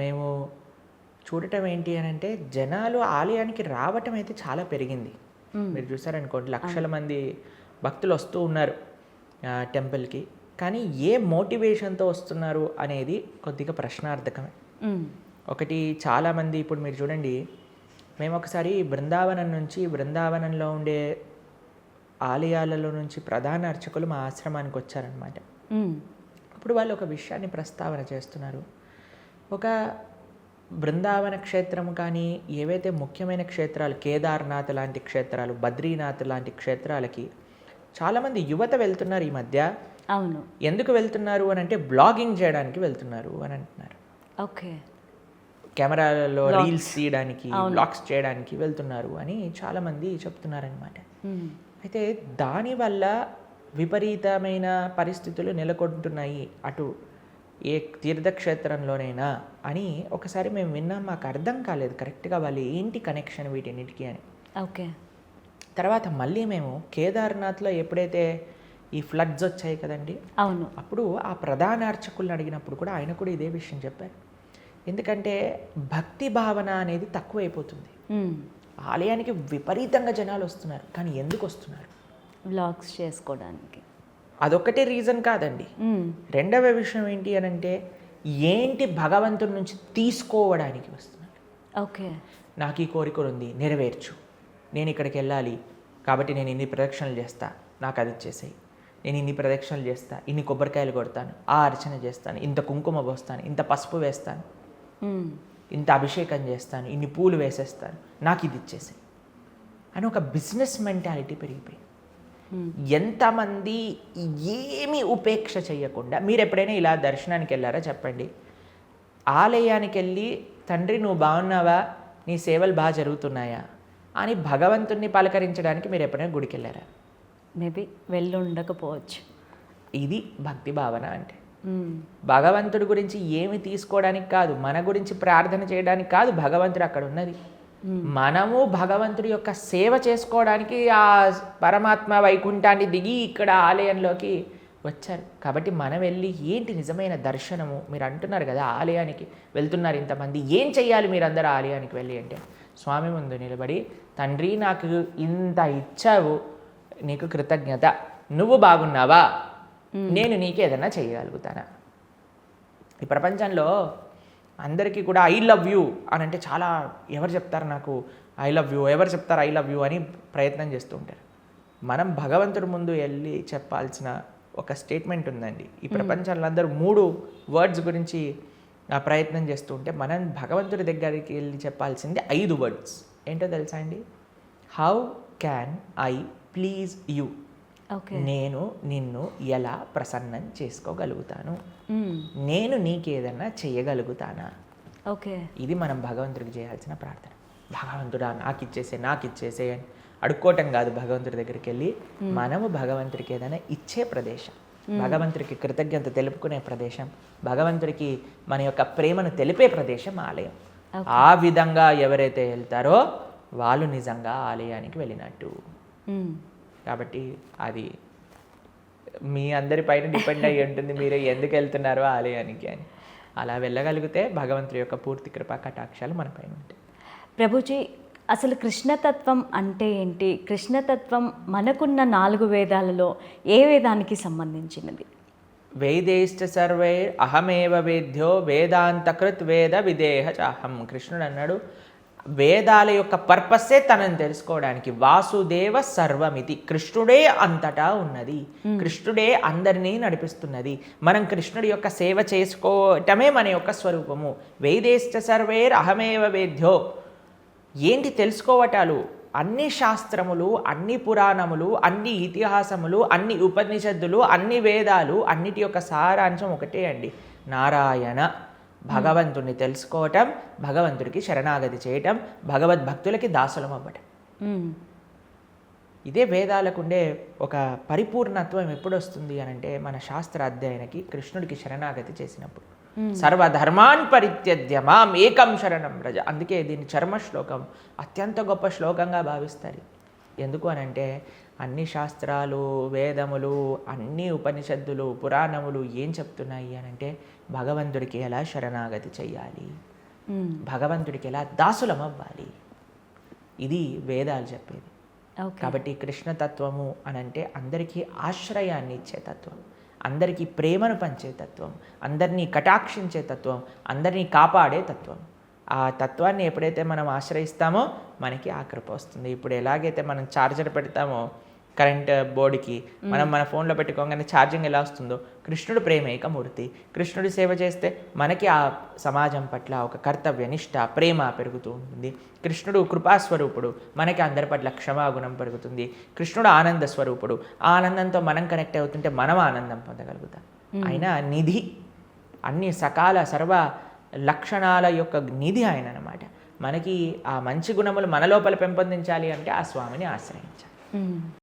మేము చూడటం ఏంటి అని అంటే జనాలు ఆలయానికి రావటం అయితే చాలా పెరిగింది. మీరు చూసారనుకోండి లక్షల మంది భక్తులు వస్తూ ఉన్నారు టెంపుల్కి. కానీ ఏ మోటివేషన్తో వస్తున్నారు అనేది కొద్దిగా ప్రశ్నార్థకమే. ఒకటి చాలామంది ఇప్పుడు మీరు చూడండి మేము ఒకసారి బృందావనం నుంచి బృందావనంలో ఉండే ఆలయాలలో నుంచి ప్రధాన అర్చకులు మా ఆశ్రమానికి వచ్చారనమాట. మ్మ్. అప్పుడు వాళ్ళు ఒక విషయాన్ని ప్రస్తావన చేస్తున్నారు. ఒక బృందావన క్షేత్రం కానీ ఏవైతే ముఖ్యమైన క్షేత్రాలు కేదార్నాథ్ లాంటి క్షేత్రాలు బద్రీనాథ్ లాంటి క్షేత్రాలకి చాలామంది యువత వెళ్తున్నారు ఈ మధ్య. అవును. ఎందుకు వెళ్తున్నారు అని అంటే బ్లాగింగ్ చేయడానికి వెళ్తున్నారు అని అంటున్నారు. ఓకే. కెమెరాలలో రీల్స్ తీయడానికి బ్లాగ్స్ చేయడానికి వెళ్తున్నారు అని చాలామంది చెప్తున్నారనమాట. అయితే దానివల్ల విపరీతమైన పరిస్థితులు నెలకొంటున్నాయి అటు ఏ తీర్థక్షేత్రంలోనైనా అని ఒకసారి మేము విన్నాం. మాకు అర్థం కాలేదు. కరెక్ట్గా వాళ్ళు ఏంటి కనెక్షన్ వీటన్నిటికీ అని. ఓకే. తర్వాత మళ్ళీ మేము కేదార్నాథ్లో ఎప్పుడైతే ఈ ఫ్లడ్స్ వచ్చాయి కదండి అవును. అప్పుడు ఆ ప్రధాన అర్చకుల్ని అడిగినప్పుడు కూడా ఆయన కూడా ఇదే విషయం చెప్పారు. ఎందుకంటే భక్తి భావన అనేది తక్కువైపోతుంది. ఆలయానికి విపరీతంగా జనాలు వస్తున్నారు. కానీ ఎందుకు వస్తున్నారు? వ్లాగ్స్ చేసుకోవడానికి. అదొక్కటే రీజన్ కాదండి. రెండవ విషయం ఏంటి అని అంటే ఏంటి భగవంతుడి నుంచి తీసుకోవడానికి వస్తున్నారు ఓకే నాకు ఈ కోరిక ఉంది నెరవేర్చు నేను ఇక్కడికి వెళ్ళాలి కాబట్టి నేను ఇన్ని ప్రదక్షిణలు చేస్తా నాకు అది ఇచ్చేసాయి నేను ఇన్ని ప్రదక్షిణలు చేస్తా ఇన్ని కొబ్బరికాయలు కొడతాను ఆ అర్చన చేస్తాను ఇంత కుంకుమ పోస్తాను ఇంత పసుపు వేస్తాను. ఇంత అభిషేకం చేస్తాను ఇన్ని పూలు వేసేస్తాను నాకు ఇది ఇచ్చేసాయి అని ఒక బిజినెస్ మెంటాలిటీ పెరిగిపోయింది. ఎంతమంది ఏమి ఉపేక్ష చేయకుండా మీరు ఎప్పుడైనా ఇలా దర్శనానికి వెళ్ళారా చెప్పండి? ఆలయానికి వెళ్ళి తండ్రి నువ్వు బాగున్నావా? నీ సేవలు బాగా జరుగుతున్నాయా? అని భగవంతుణ్ణి పలకరించడానికి మీరు ఎప్పుడైనా గుడికి వెళ్ళారా మేబీ వెళ్ళి ఉండకపోవచ్చు ఇది భక్తి భావన అంటే. భగవంతుడి గురించి ఏమి తీసుకోవడానికి కాదు మన గురించి ప్రార్థన చేయడానికి కాదు భగవంతుడు అక్కడ ఉన్నది. మనము భగవంతుడి యొక్క సేవ చేసుకోవడానికి ఆ పరమాత్మ వైకుంఠాన్ని దిగి ఇక్కడ ఆలయంలోకి వచ్చారు. కాబట్టి మనం వెళ్ళి ఏంటి నిజమైన దర్శనము? మీరు అంటున్నారు కదా ఆలయానికి వెళ్తున్నారు ఇంతమంది. ఏం చెయ్యాలి మీరందరూ ఆలయానికి వెళ్ళి అంటే? స్వామి ముందు నిలబడి తండ్రి నాకు ఇంత ఇచ్చావు నీకు కృతజ్ఞత. నువ్వు బాగున్నావా? నేను నీకు ఏదైనా చేయగలుగుతానా ఈ ప్రపంచంలో అందరికీ కూడా ఐ లవ్ యూ అని అంటే చాలా ఎవరు చెప్తారు నాకు ఐ లవ్ యూ ఎవరు చెప్తారు ఐ లవ్ యూ అని ప్రయత్నం చేస్తూ ఉంటారు. మనం భగవంతుడి ముందు వెళ్ళి చెప్పాల్సిన ఒక స్టేట్మెంట్ ఉందండి. ఈ ప్రపంచంలో అందరూ మూడు వర్డ్స్ గురించి ప్రయత్నం చేస్తూ ఉంటే మనం భగవంతుడి దగ్గరికి వెళ్ళి చెప్పాల్సింది ఐదు వర్డ్స్. ఏంటో తెలుసా అండి? How can I please you నేను నిన్ను ఎలా ప్రసన్నం చేసుకోగలుగుతాను. నేను నీకేదన్నా చేయగలుగుతానా? ఓకే. ఇది మనం భగవంతుడికి చేయాల్సిన ప్రార్థన. భగవంతుడా నాకు ఇచ్చేసే నాకు ఇచ్చేసే అని అడుక్కోవటం కాదు భగవంతుడి దగ్గరికి వెళ్ళి మనము భగవంతుడికి ఏదైనా ఇచ్చే ప్రదేశం. భగవంతుడికి కృతజ్ఞత తెలుపుకునే ప్రదేశం. భగవంతుడికి మన యొక్క ప్రేమను తెలిపే ప్రదేశం ఆలయం. ఆ విధంగా ఎవరైతే వెళ్తారో వాళ్ళు నిజంగా ఆలయానికి వెళ్ళినట్టు. కాబట్టి అది మీ అందరి పైన డిపెండ్ అయ్యి ఉంటుంది మీరు ఎందుకు వెళ్తున్నారో ఆలయానికి అని. అలా వెళ్ళగలిగితే భగవంతుడి యొక్క పూర్తి కృపా కటాక్షాలు మన పైన ఉంటాయి. ప్రభుజీ అసలు కృష్ణతత్వం అంటే ఏంటి? కృష్ణతత్వం మనకున్న నాలుగు వేదాలలో ఏ వేదానికి సంబంధించినది? వేదేశ్చ సర్వై అహమేవ వేద్యో వేదాంతకృత్ వేద విదేహ చాహం. కృష్ణుడు అన్నాడు వేదాల యొక్క పర్పస్సే తనని తెలుసుకోవడానికి వాసుదేవ సర్వమితి. కృష్ణుడే అంతటా ఉన్నది. కృష్ణుడే అందరినీ నడిపిస్తున్నది. మనం కృష్ణుడి యొక్క సేవ చేసుకోవటమే మన యొక్క స్వరూపము. వేదేశ్చ సర్వేర్ అహమేవ వేద్యో. ఏంటి తెలుసుకోవటాలు? అన్ని శాస్త్రములు అన్ని పురాణములు అన్ని ఇతిహాసములు అన్ని ఉపనిషత్తులు అన్ని వేదాలు అన్నిటి యొక్క సారాంశం ఒకటే అండి. నారాయణ. భగవంతుణ్ణి తెలుసుకోవటం భగవంతుడికి శరణాగతి చేయటం భగవద్భక్తులకి దాసులం అవ్వటం. ఇదే వేదాలకు ఉండే ఒక పరిపూర్ణత్వం ఎప్పుడు వస్తుంది అని అంటే మన శాస్త్ర అధ్యయనకి కృష్ణుడికి శరణాగతి చేసినప్పుడు. సర్వధర్మాన్ పరిత్యజ్య మాం ఏకం శరణం రజ. అందుకే దీన్ని చర్మ శ్లోకం అత్యంత గొప్ప శ్లోకంగా భావిస్తారు. ఎందుకు అని అంటే అన్ని శాస్త్రాలు వేదములు అన్ని ఉపనిషత్తులు పురాణములు ఏం చెప్తున్నాయి అని అంటే భగవంతుడికి ఎలా శరణాగతి చెయ్యాలి. భగవంతుడికి ఎలా దాసులం అవ్వాలి ఇది వేదాలు చెప్పేది. కాబట్టి కృష్ణతత్వము అని అంటే అందరికీ ఆశ్రయాన్ని ఇచ్చే తత్వం అందరికీ ప్రేమను పంచే తత్వం అందరినీ కటాక్షించే తత్వం అందరినీ కాపాడే తత్వం. ఆ తత్వాన్ని ఎప్పుడైతే మనం ఆశ్రయిస్తామో మనకి ఆ కృప వస్తుంది. ఇప్పుడు ఎలాగైతే మనం ఛార్జర్ పెడతామో కరెంట్ బోర్డుకి మనం మన ఫోన్లో పెట్టుకోగానే ఛార్జింగ్ ఎలా వస్తుందో కృష్ణుడు ప్రేమేక మూర్తి. కృష్ణుడి సేవ చేస్తే మనకి ఆ సమాజం పట్ల ఒక కర్తవ్య నిష్ట ప్రేమ పెరుగుతూ ఉంటుంది. కృష్ణుడు కృపాస్వరూపుడు మనకి అందరి పట్ల క్షమాగుణం పెరుగుతుంది. కృష్ణుడు ఆనంద స్వరూపుడు ఆ ఆనందంతో మనం కనెక్ట్ అవుతుంటే మనం ఆనందం పొందగలుగుతాం. ఆయన నిధి అన్ని సకాల సర్వ లక్షణాల యొక్క నిధి ఆయన అనమాట మనకి ఆ మంచి గుణములు మన లోపల పెంపొందించాలి అంటే ఆ స్వామిని ఆశ్రయించాలి.